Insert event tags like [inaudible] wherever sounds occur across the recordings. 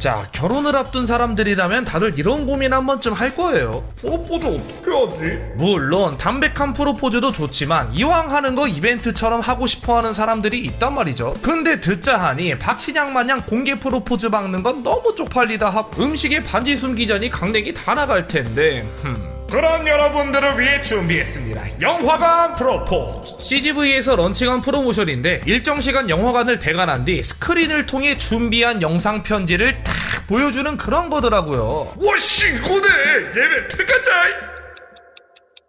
자, 결혼을 앞둔 사람들이라면 다들 이런 고민 한 번쯤 할 거예요. 프로포즈 어떻게 하지? 물론 담백한 프로포즈도 좋지만 이왕 하는 거 이벤트처럼 하고 싶어 하는 사람들이 있단 말이죠. 근데 듣자 하니 박신양 마냥 공개 프로포즈 박는 건 너무 쪽팔리다 하고 음식에 반지 숨기자니 강냉이 다 나갈 텐데. 흠. 그런 여러분들을 위해 준비했습니다. 영화관 프로포즈. CGV에서 런칭한 프로모션인데 일정 시간 영화관을 대관한 뒤 스크린을 통해 준비한 영상 편지를 탁 보여주는 그런 거더라고요. 와씨 이거네. 예매 들어가자.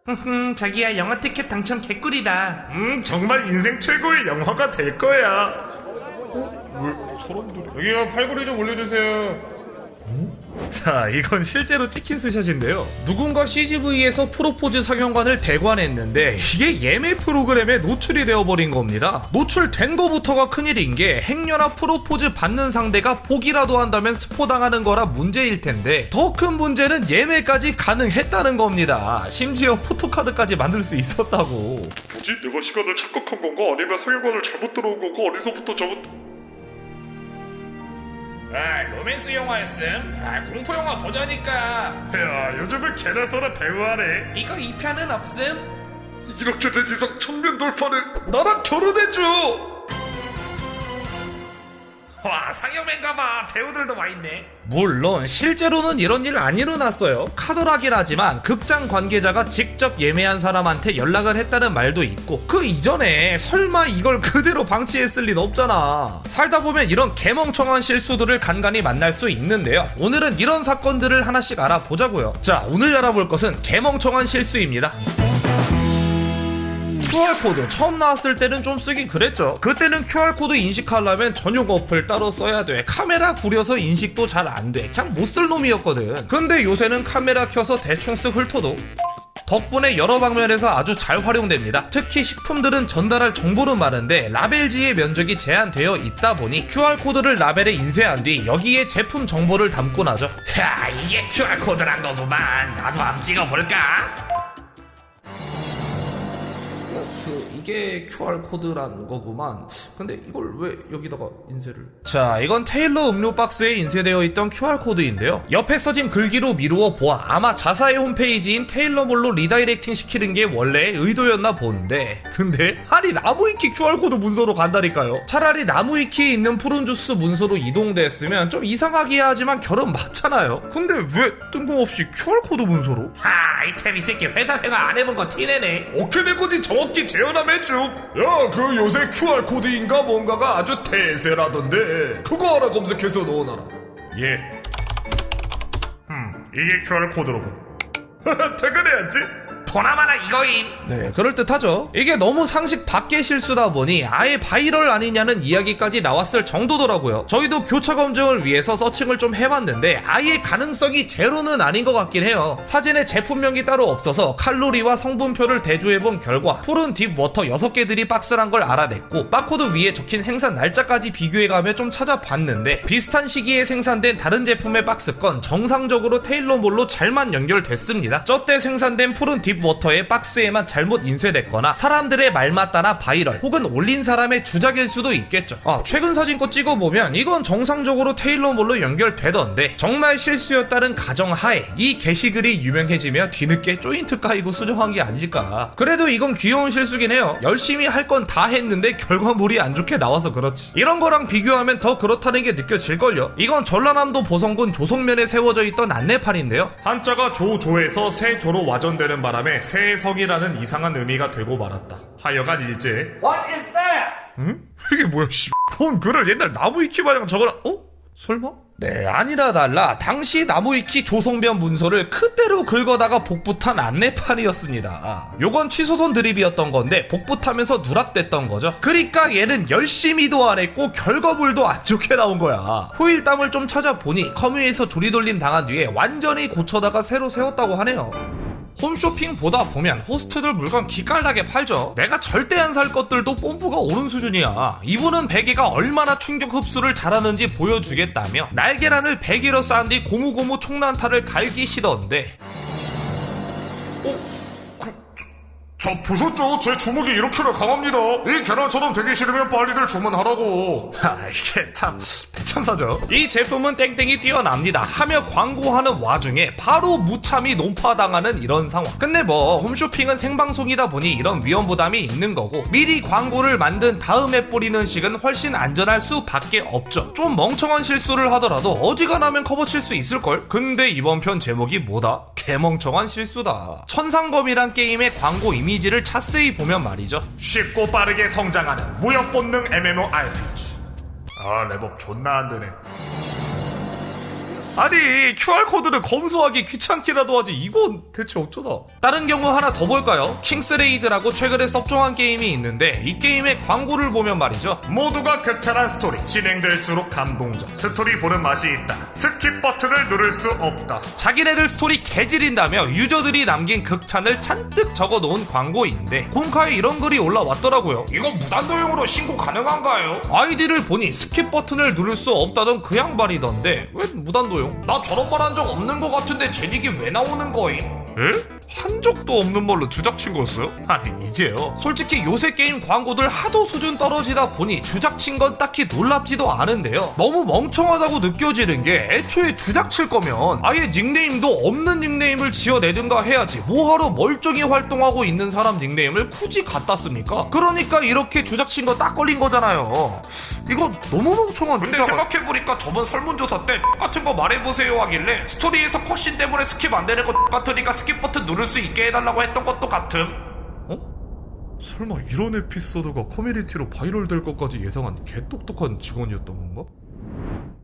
음, 자기야 영화 티켓 당첨 개꿀이다. 음 정말 인생 최고의 영화가 될 거야. 어? 왜 사람들이? 여기요 팔걸이 좀 올려주세요. 자, 이건 실제로 찍힌 스샷인데요. 누군가 CGV에서 프로포즈 상영관을 대관했는데 이게 예매 프로그램에 노출이 되어버린 겁니다. 노출된 거부터가 큰일인 게 행여나 프로포즈 받는 상대가 보기라도 한다면 스포당하는 거라 문제일 텐데 더 큰 문제는 예매까지 가능했다는 겁니다. 심지어 포토카드까지 만들 수 있었다고. 뭐지? 내가 시간을 착각한 건가? 아니면 상영관을 잘못 들어온 건가? 어디서부터 잘못... 아, 로맨스 영화였음. 아, 공포 영화 보자니까. 야 요즘은 개나 소나 배우하네. 이거 2편은 없음? 이렇게 된 이상 청년 돌파는 나랑 결혼해줘. 와 상영맨가봐 배우들도 와 있네. 물론 실제로는 이런 일 안 일어났어요. 카더라긴 하지만 극장 관계자가 직접 예매한 사람한테 연락을 했다는 말도 있고 그 이전에 설마 이걸 그대로 방치했을 린 없잖아. 살다 보면 이런 개멍청한 실수들을 간간히 만날 수 있는데요. 오늘은 이런 사건들을 하나씩 알아보자고요. 자 오늘 알아볼 것은 개멍청한 실수입니다 QR코드 처음 나왔을 때는 좀 쓰긴 그랬죠. 그때는 QR코드 인식하려면 전용 어플 따로 써야 돼. 카메라 구려서 인식도 잘 안 돼. 그냥 못 쓸 놈이었거든. 근데 요새는 카메라 켜서 대충 쓱 훑어도 덕분에 여러 방면에서 아주 잘 활용됩니다. 특히 식품들은 전달할 정보는 많은데 라벨지의 면적이 제한되어 있다 보니 QR코드를 라벨에 인쇄한 뒤 여기에 제품 정보를 담고 나죠. 야 이게 QR코드란 거구만 나도 한번 찍어볼까? 그 이게 QR 코드란 거구만. 근데 이걸 왜 여기다가 인쇄를? 자, 이건 테일러 음료 박스에 인쇄되어 있던 QR 코드인데요. 옆에 써진 글귀로 미루어 보아 아마 자사의 홈페이지인 테일러몰로 리다이렉팅 시키는 게 원래 의도였나 본데. 근데 아니 나무위키 QR 코드 문서로 간다니까요. 차라리 나무위키에 있는 푸른 주스 문서로 이동됐으면 좀 이상하긴 하지만 결은 맞잖아요. 근데 왜 뜬금없이 QR 코드 문서로? 하 이템 이 새끼 회사 생활 안 해본 거 티내네 어떻게 된 건지 정확히 재현함 해 쭉. 야, 그 요새 QR 코드인가 뭔가가 아주 대세라던데. 그거 하나 검색해서 넣어놔라. 예. 음, 이게 QR 코드로군. [laughs] 퇴근해야지. 보나마나 이거임 네, 그럴 듯하죠. 이게 너무 상식 밖의 실수다 보니 아예 바이럴 아니냐는 이야기까지 나왔을 정도더라고요. 저희도 교차 검증을 위해서 서칭을 좀 해봤는데 아예 가능성이 제로는 아닌 것 같긴 해요. 사진에 제품명이 따로 없어서 칼로리와 성분표를 대조해본 결과 푸른 딥 워터 6개들이 박스란 걸 알아냈고 바코드 위에 적힌 생산 날짜까지 비교해가며 좀 찾아봤는데 비슷한 시기에 생산된 다른 제품의 박스건 정상적으로 테일러몰로 잘만 연결됐습니다. 저때 생산된 푸른 딥 워터의 박스에만 잘못 인쇄됐거나 사람들의 말 맞다나 바이럴 혹은 올린 사람의 주작일 수도 있겠죠. 아, 최근 사진 거 찍어보면 이건 정상적으로 테일러몰로 연결되던데 정말 실수였다는 가정하에 이 게시글이 유명해지며 뒤늦게 조인트 까이고 수정한 게 아닐까. 그래도 이건 귀여운 실수긴 해요. 열심히 할 건 다 했는데 결과물이 안 좋게 나와서 그렇지. 이런 거랑 비교하면 더 그렇다는 게 느껴질걸요. 이건 전라남도 보성군 조성면에 세워져 있던 안내판인데요. 한자가 조조에서 세조로 와전되는 바람에 세성이라는 이상한 의미가 되고 말았다. 하여간 일제. What is that? 응? 이게 뭐야, 씨. 본 글을 옛날 나무위키 마냥 적어라. 어? 설마? 네, 아니라 달라 당시 나무위키 조성변 문서를 그대로 긁어다가 복붙한 안내판이었습니다. 요건 취소선 드립이었던 건데 복붙하면서 누락됐던 거죠. 그러니까 얘는 열심히도 안 했고 결과물도 안 좋게 나온 거야. 후일담을 좀 찾아보니 커뮤에서 조리돌림 당한 뒤에 완전히 고쳐다가 새로 세웠다고 하네요. 홈쇼핑 보다 보면 호스트들 물건 기깔나게 팔죠. 내가 절대 안 살 것들도 뽐뿌가 오른 수준이야. 이분은 베개가 얼마나 충격 흡수를 잘하는지 보여주겠다며 날계란을 베개로 쌓은 뒤 고무고무 총난타를 갈기시던데 저 보셨죠? 제 주먹이 이렇게나 강합니다. 이 계란처럼 되기 싫으면 빨리들 주문하라고. 하, [laughs] 이게 참 대참사죠. 이 제품은 땡땡이 뛰어납니다. 하며 광고하는 와중에 바로 무참히 논파당하는 이런 상황. 근데 뭐 홈쇼핑은 생방송이다 보니 이런 위험 부담이 있는 거고 미리 광고를 만든 다음에 뿌리는 식은 훨씬 안전할 수밖에 없죠. 좀 멍청한 실수를 하더라도 어지간하면 커버칠 수 있을 걸? 근데 이번 편 제목이 뭐다? 개멍청한 실수다. 천상검이란 게임의 광고 이미 지를 자세히 보면 말이죠. 쉽고 빠르게 성장하는 무역 본능 MMORPG. 아, 랩업 존나 안 되네. 아니 QR코드를 검수하기 귀찮기라도 하지 이건 대체 어쩌다 다른 경우 하나 더 볼까요? 킹스레이드라고 최근에 섭종한 게임이 있는데 이 게임의 광고를 보면 말이죠 모두가 극찬한 스토리. 진행될수록 감동적. 스토리 보는 맛이 있다. 스킵 버튼을 누를 수 없다. 자기네들 스토리 개질인다며 유저들이 남긴 극찬을 잔뜩 적어놓은 광고인데 공카에 이런 글이 올라왔더라고요 이거 무단도용으로 신고 가능한가요? 아이디를 보니 스킵 버튼을 누를 수 없다던 그 양반이던데 왜 무단도용? 나 저런 말 한 적 없는 것 같은데 제 닉이 왜 나오는 거임? 에? 한 적도 없는 말로 주작친 거였어요? 아니 이게요 솔직히 요새 게임 광고들 하도 수준 떨어지다 보니 주작친 건 딱히 놀랍지도 않은데요 너무 멍청하다고 느껴지는 게 애초에 주작칠 거면 아예 닉네임도 없는 닉네임을 지어내든가 해야지 뭐하러 멀쩡히 활동하고 있는 사람 닉네임을 굳이 갖다 씁니까? 그러니까 이렇게 주작친 거 딱 걸린 거잖아요 이거 너무 멍청한 근데 주작 생각해보니까 저번 설문조사 때 똑같은 거 말해보세요 하길래 스토리에서 컷신 때문에 스킵 안 되는 거 똑같으니까 스킵 버튼 누를 수 있게 해달라고 했던 것도 같음 설마 이런 에피소드가 커뮤니티로 바이럴 될 것까지 예상한 개똑똑한 직원이었던 건가?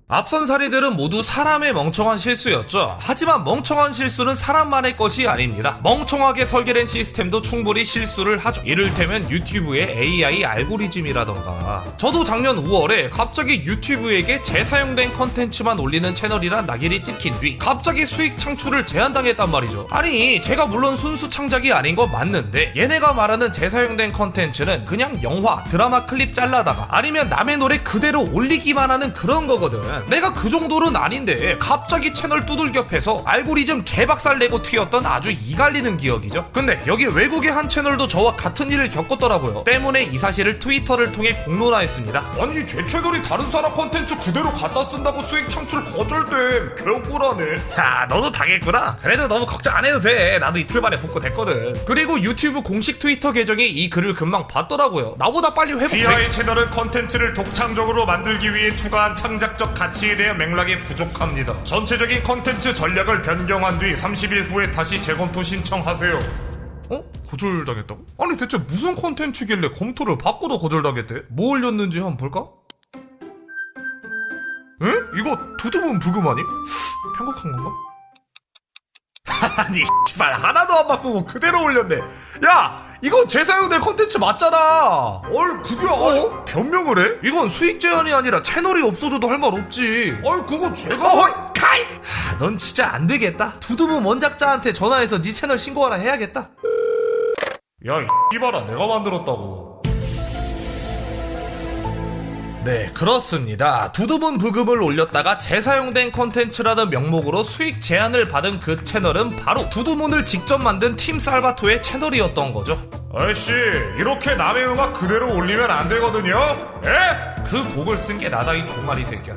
앞선 사례들은 모두 사람의 멍청한 실수였죠. 하지만 멍청한 실수는 사람만의 것이 아닙니다. 멍청하게 설계된 시스템도 충분히 실수를 하죠. 이를테면 유튜브의 AI 알고리즘이라던가. 저도 작년 5월에 갑자기 유튜브에게 재사용된 컨텐츠만 올리는 채널이란 낙인이 찍힌 뒤 갑자기 수익 창출을 제한당했단 말이죠. 아니 제가 물론 순수 창작이 아닌 건 맞는데 얘네가 말하는 재사용된 컨텐츠는 그냥 영화, 드라마 클립 잘라다가 아니면 남의 노래 그대로 올리기만 하는 그런 거거든. 내가 그 정도는 아닌데 갑자기 채널 두들겨 패서 알고리즘 개박살 내고 튀었던 아주 이갈리는 기억이죠. 근데 여기 외국의 한 채널도 저와 같은 일을 겪었더라고요. 때문에 이 사실을 트위터를 통해 공론화했습니다. 아니 제 채널이 다른 사람 컨텐츠 그대로 갖다 쓴다고 수익 창출 거절됨 개억울하네 야, 너도 당했구나. 그래도 너무 걱정 안 해도 돼. 나도 이틀 만에 복구 됐거든. 그리고 유튜브 공식 트위터 계정이 이 글을 금방 봤더라고요. 나보다 빨리 회복돼. DI 채널은 컨텐츠를 독창적으로 만들기 위해 추가한 창작적 가치에 대한 맥락이 부족합니다 전체적인 컨텐츠 전략을 변경한 뒤 30일 후에 다시 재검토 신청하세요 어? 거절당했다고? 아니 대체 무슨 콘텐츠길래 검토를 받고도 거절당했대? 뭐 올렸는지 한번 볼까? 에? 이거 두두분 부금 아님? 편곡한 건가? [laughs] 아니 씨발 하나도 안 바꾸고 그대로 올렸네 야 이건 재사용된 콘텐츠 맞잖아. 얼 그게 어? 변명을 해? 이건 수익 제한이 아니라 채널이 없어져도 할 말 없지. 아이 그거 제가 어이 카이! 하, 넌 진짜 안 되겠다. 두두분 원작자한테 전화해서 네 채널 신고하라 해야겠다. 야 이봐라 내가 만들었다고 네, 그렇습니다. 두두분 부금을 올렸다가 재사용된 컨텐츠라는 명목으로 수익 제한을 받은 그 채널은 바로 두두문을 직접 만든 팀 살바토의 채널이었던 거죠. 아이씨 이렇게 남의 음악 그대로 올리면 안 되거든요 에? 그 곡을 쓴 게 나다 이 종말이 새끼야.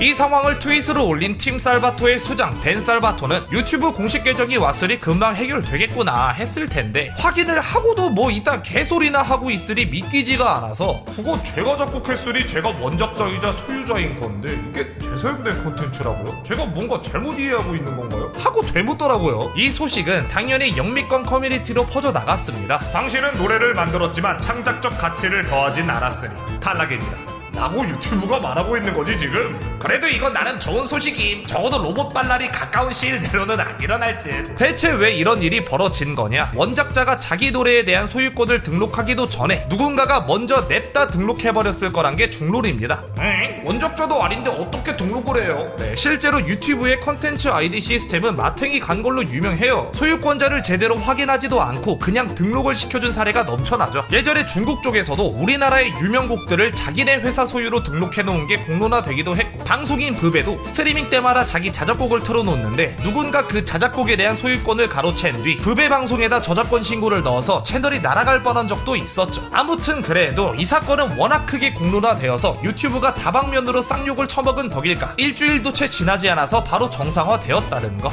이 상황을 트윗으로 올린 팀 살바토의 수장 댄 살바토는 유튜브 공식 계정이 왔으니 금방 해결되겠구나 했을 텐데 확인을 하고도 뭐 이딴 개소리나 하고 있으리 믿기지가 않아서 그거 제가 작곡했으니 제가 원작자이자 소유자인 건데 이게 재사용된 콘텐츠라고요? 제가 뭔가 잘못 이해하고 있는 건가요? 하고 되묻더라고요. 이 소식은 당연히 영미권 커뮤니티로 퍼져 나갔습니다. 당신은 노래를 만들었지만 창작적 가치를 더하진 않았으니 탈락입니다 라고 유튜브가 말하고 있는 거지 지금 그래도 이건 나는 좋은 소식임 적어도 로봇 발랄이 가까운 시일 내로는 안 일어날 듯 대체 왜 이런 일이 벌어진 거냐? 원작자가 자기 노래에 대한 소유권을 등록하기도 전에 누군가가 먼저 냅다 등록해버렸을 거란 게 중론입니다. 응? 원작자도 아닌데 어떻게 등록을 해요? 네, 실제로 유튜브의 컨텐츠 아이디 시스템은 마탱이 간 걸로 유명해요. 소유권자를 제대로 확인하지도 않고 그냥 등록을 시켜준 사례가 넘쳐나죠. 예전에 중국 쪽에서도 우리나라의 유명 곡들을 자기네 회사 소유로 등록해놓은 게 공론화되기도 했고 방송인 브베도 스트리밍 때마다 자기 자작곡을 틀어놓는데 누군가 그 자작곡에 대한 소유권을 가로챈 뒤 브베 방송에다 저작권 신고를 넣어서 채널이 날아갈 뻔한 적도 있었죠. 아무튼 그래도 이 사건은 워낙 크게 공론화되어서 유튜브가 다방면으로 쌍욕을 처먹은 덕일까 일주일도 채 지나지 않아서 바로 정상화되었다는 거.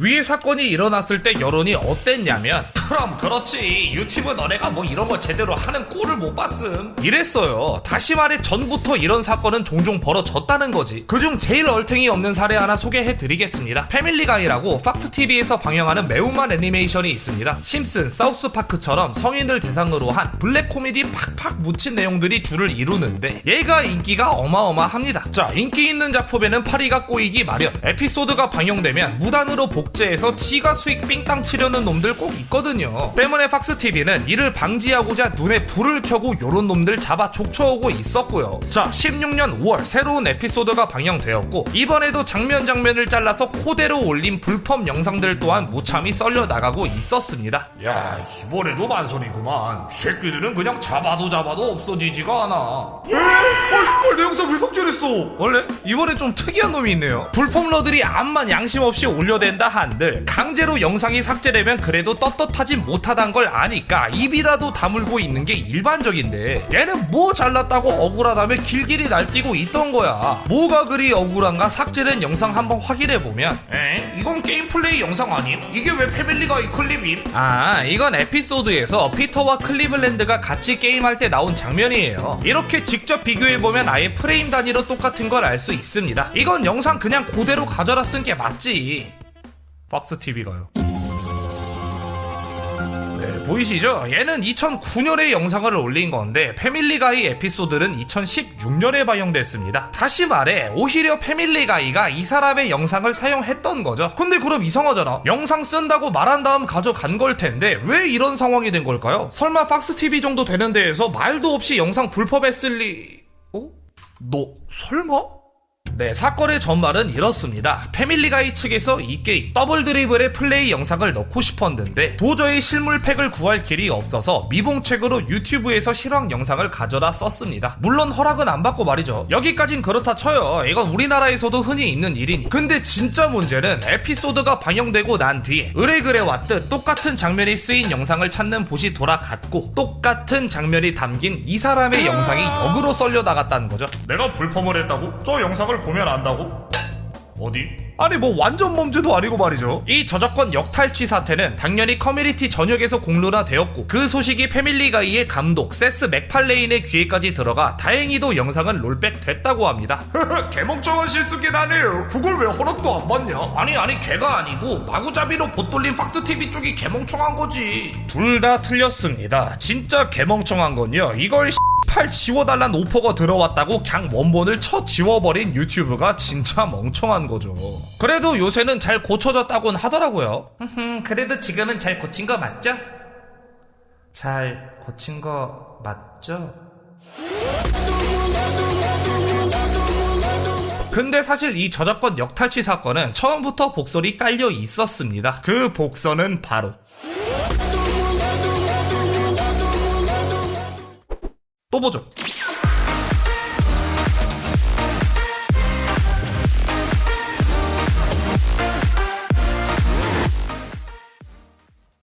위의 사건이 일어났을 때 여론이 어땠냐면 [laughs] 그럼 그렇지 유튜브 너네가 뭐 이런 거 제대로 하는 꼴을 못 봤음 이랬어요. 다시 말해 전부터 이런 사건은 종종 벌어졌다는 거지. 그중 제일 얼탱이 없는 사례 하나 소개해 드리겠습니다. 패밀리가이라고 팍스TV에서 방영하는 매운맛 애니메이션이 있습니다. 심슨, 사우스파크처럼 성인들 대상으로 한 블랙 코미디 팍팍 묻힌 내용들이 줄을 이루는데 얘가 인기가 어마어마합니다. 자, 인기 있는 작품에는 파리가 꼬이기 마련. 에피소드가 방영되면 무단으로 복 제해서 지가 수익 삥땅 치려는 놈들 꼭 있거든요. 때문에 팍스TV는 이를 방지하고자 눈에 불을 켜고 요런 놈들 잡아 족쳐오고 있었고요. 자, 16년 5월 새로운 에피소드가 방영되었고 이번에도 장면 장면을 잘라서 코대로 올린 불법 영상들 또한 무참히 썰려 나가고 있었습니다. 야 이번에도 만선이구만 이 새끼들은 그냥 잡아도 잡아도 없어지지가 않아 에? 어, 헐, 내 영상 왜 삭제했어? 원래 이번엔 좀 특이한 놈이 있네요. 불법러들이 암만 양심 없이 올려댄다 한들 강제로 영상이 삭제되면 그래도 떳떳하진 못하단 걸 아니까 입이라도 다물고 있는 게 일반적인데 얘는 뭐 잘났다고 억울하다며 길길이 날뛰고 있던 거야. 뭐가 그리 억울한가 삭제된 영상 한번 확인해 보면 에? 이건 게임 플레이 영상 아님? 이게 왜 패밀리가 이 클립임? 아, 이건 에피소드에서 피터와 클리블랜드가 같이 게임할 때 나온 장면이에요. 이렇게 직접 비교해보면 아예 프레임 단위로 똑같은 걸 알 수 있습니다. 이건 영상 그냥 그대로 가져다 쓴 게 맞지. 팍스TV가요. 네, 보이시죠? 얘는 2009년에 영상을 올린 건데 패밀리가이 에피소드는 2016년에 방영됐습니다. 다시 말해 오히려 패밀리가이가 이 사람의 영상을 사용했던 거죠. 근데 그럼 이상하잖아. 영상 쓴다고 말한 다음 가져간 걸 텐데 왜 이런 상황이 된 걸까요? 설마 팍스TV 정도 되는 데에서 말도 없이 영상 불법했을 리... 어? 너 설마? 네, 사건의 전말은 이렇습니다. 패밀리가이 측에서 이 게임 더블 드리블의 플레이 영상을 넣고 싶었는데 도저히 실물 팩을 구할 길이 없어서 미봉책으로 유튜브에서 실황 영상을 가져다 썼습니다. 물론 허락은 안 받고 말이죠. 여기까진 그렇다 쳐요. 이건 우리나라에서도 흔히 있는 일이니. 근데 진짜 문제는 에피소드가 방영되고 난 뒤에 의뢰그래 왔듯 똑같은 장면이 쓰인 영상을 찾는 곳이 돌아갔고 똑같은 장면이 담긴 이 사람의 영상이 역으로 썰려 나갔다는 거죠. 내가 불펌을 했다고? 저 영상을 보면 안다고? 어디? 아니 뭐 완전 범죄도 아니고 말이죠. 이 저작권 역탈취 사태는 당연히 커뮤니티 전역에서 공론화되었고 그 소식이 패밀리가이의 감독 세스 맥팔레인의 귀에까지 들어가 다행히도 영상은 롤백 됐다고 합니다. [laughs] 개멍청한 실수긴 하네요 그걸 왜 허락도 안 받냐? 아니 아니 걔가 아니고 마구잡이로 보돌린 팍스TV 쪽이 개멍청한 거지 둘 다 틀렸습니다. 진짜 개멍청한 건요. 이걸 팔 지워달란 오퍼가 들어왔다고 그냥 원본을 쳐 지워버린 유튜브가 진짜 멍청한 거죠. 그래도 요새는 잘 고쳐졌다곤 하더라고요. 그래도 지금은 잘 고친 거 맞죠? 잘 고친 거 맞죠? 근데 사실 이 저작권 역탈취 사건은 처음부터 복선이 깔려 있었습니다. 그 복선은 바로 또 보죠.